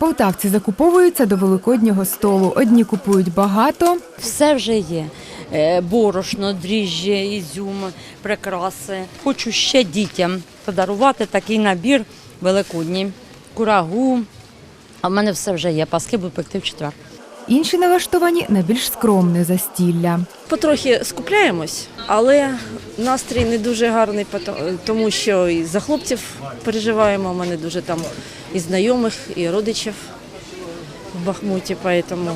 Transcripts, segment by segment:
Полтавці закуповуються до великоднього столу. Одні купують багато, Все вже є. Е, Борошно, дріжджі, ізюм, прикраси. Хочу ще дітям подарувати такий набір великодній. Курагу. А в мене все вже є. Паски буду пекти в четвер. інші налаштовані на більш скромне застілля. Потрохи скупляємось, але настрій не дуже гарний, тому що і за хлопців переживаємо. У мене дуже там і знайомих, і родичів в Бахмуті, тому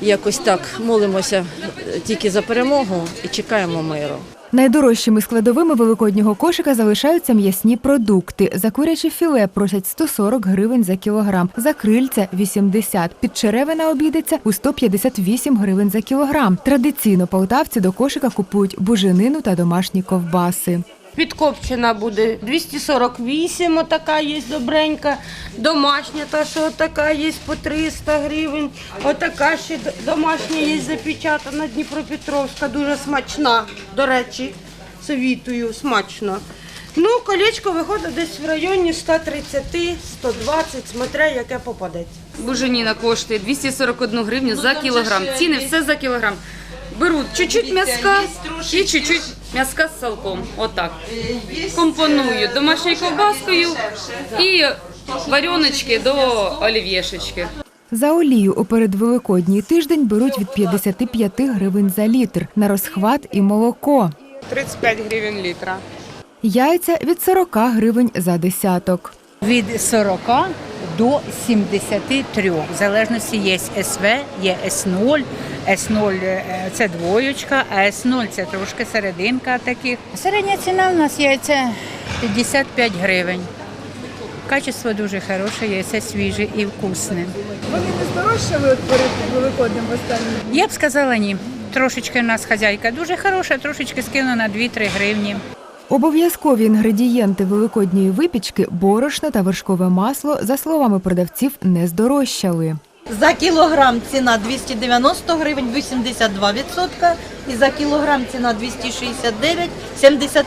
якось так молимося е, тільки за перемогу і чекаємо миру. Найдорожчими складовими великоднього кошика залишаються м'ясні продукти. За куряче філе просять 140 гривень за кілограм, за крильця – 80. Підчеревина обійдеться у 158 гривень за кілограм. Традиційно полтавці до кошика купують буженину та домашні ковбаси. Підкопчена буде 248, отака є добренька. Домашня, та що така є по 300 гривень. Отака ще домашня є запечатана Дніпропетровська, дуже смачна. До речі, совітую, смачно. Ну, колечко виходить десь в районі 130-120, смотря яке попадеться. Буженіна коштує 241 гривню за кілограм. Ціни все за кілограм. Беруть чуть-чуть м'яска і чуть-чуть м'яска з салком. Отак. Компоную домашньою ковбаскою і варенички до олів'єшечки. За олію у передвеликодній тиждень беруть від 55 гривень за літр, на розхват і молоко. 35 гривень літра. Яйця від 40 гривень за десяток. від 40 до 73. В залежності є СВ, є С0. С0 е, це двоєчка, а С0 це трошки серединка таких. Середня ціна у нас яйця 55 гривень. Качество дуже хороше, яйця свіже і вкусне. Вони не здорожчали от перед в останні? Я б сказала ні. Трошечки у нас хазяйка дуже хороша, трошечки скинула на 2-3 гривні. Обов'язкові інгредієнти великодньої випічки борошно та вершкове масло, за словами продавців, не здорожчали. За кілограм ціна 290 гривень, 82%. І за кілограм ціна 269, 73%.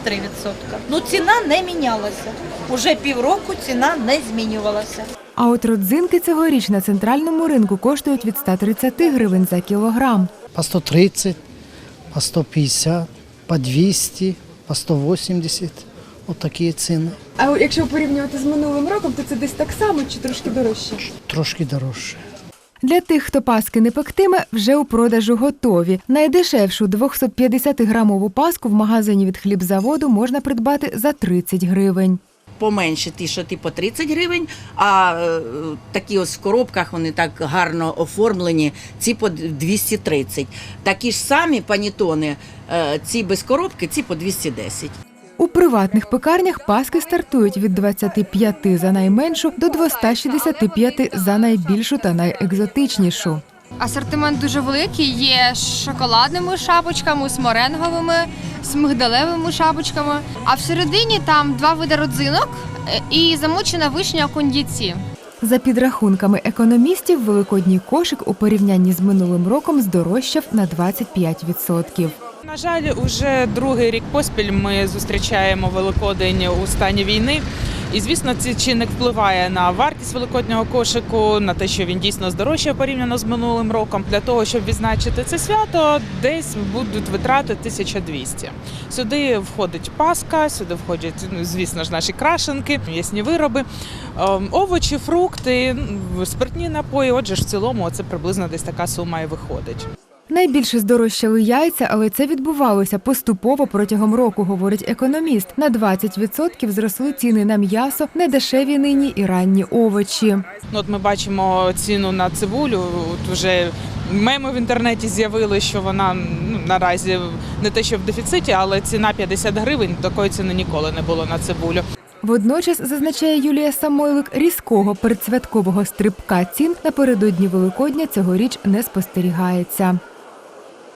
Ну ціна не мінялася. Уже півроку ціна не змінювалася. А от родзинки цьогоріч на центральному ринку коштують від 130 гривень за кілограм. по 130, по 150, по 200, по 180. От такі ціни. А якщо порівнювати з минулим роком, то це десь так само чи трошки дорожче? Трошки дорожче. Для тих, хто паски не пектиме, вже у продажу готові. Найдешевшу 250-грамову паску в магазині від хлібзаводу можна придбати за 30 гривень. Поменше ті, що ті по 30 гривень, а е, такі ось в коробках вони так гарно оформлені, ці по 230. Такі ж самі панітони, е, ці без коробки, ці по 210. У приватних пекарнях паски стартують від 25 за найменшу до 265 за найбільшу та найекзотичнішу. Асортимент дуже великий. Є шоколадними шапочками, з моренговими, з мигдалевими шапочками. А всередині там два види родзинок е, і замочена вишня кондіці. За підрахунками економістів, великодній кошик у порівнянні з минулим роком здорожчав на 25%. На жаль, уже другий рік поспіль ми зустрічаємо Великодень у стані війни. І звісно, цей чинник впливає на вартість великоднього кошику, на те, що він дійсно здорожчає порівняно з минулим роком. Для того, щоб відзначити це свято, десь будуть витрати 1200. Сюди входить паска, сюди входять, ну, звісно ж, наші крашенки, м'ясні вироби, ем, овочі, фрукти, спиртні напої. Отже ж, в цілому це приблизно десь така сума і виходить. Найбільше здорожчали яйця, але це відбувалося поступово протягом року, говорить економіст. На 20% зросли ціни на м'ясо, недешеві нині і ранні овочі. Ну, от ми бачимо ціну на цибулю. От вже меми в інтернеті з'явили, що вона ну, наразі не те, що в дефіциті, але ціна 50 гривень. Такої ціни ніколи не було на цибулю. Водночас, зазначає Юлія Самойлик, різкого передсвяткового стрибка цін напередодні Великодня цьогоріч не спостерігається.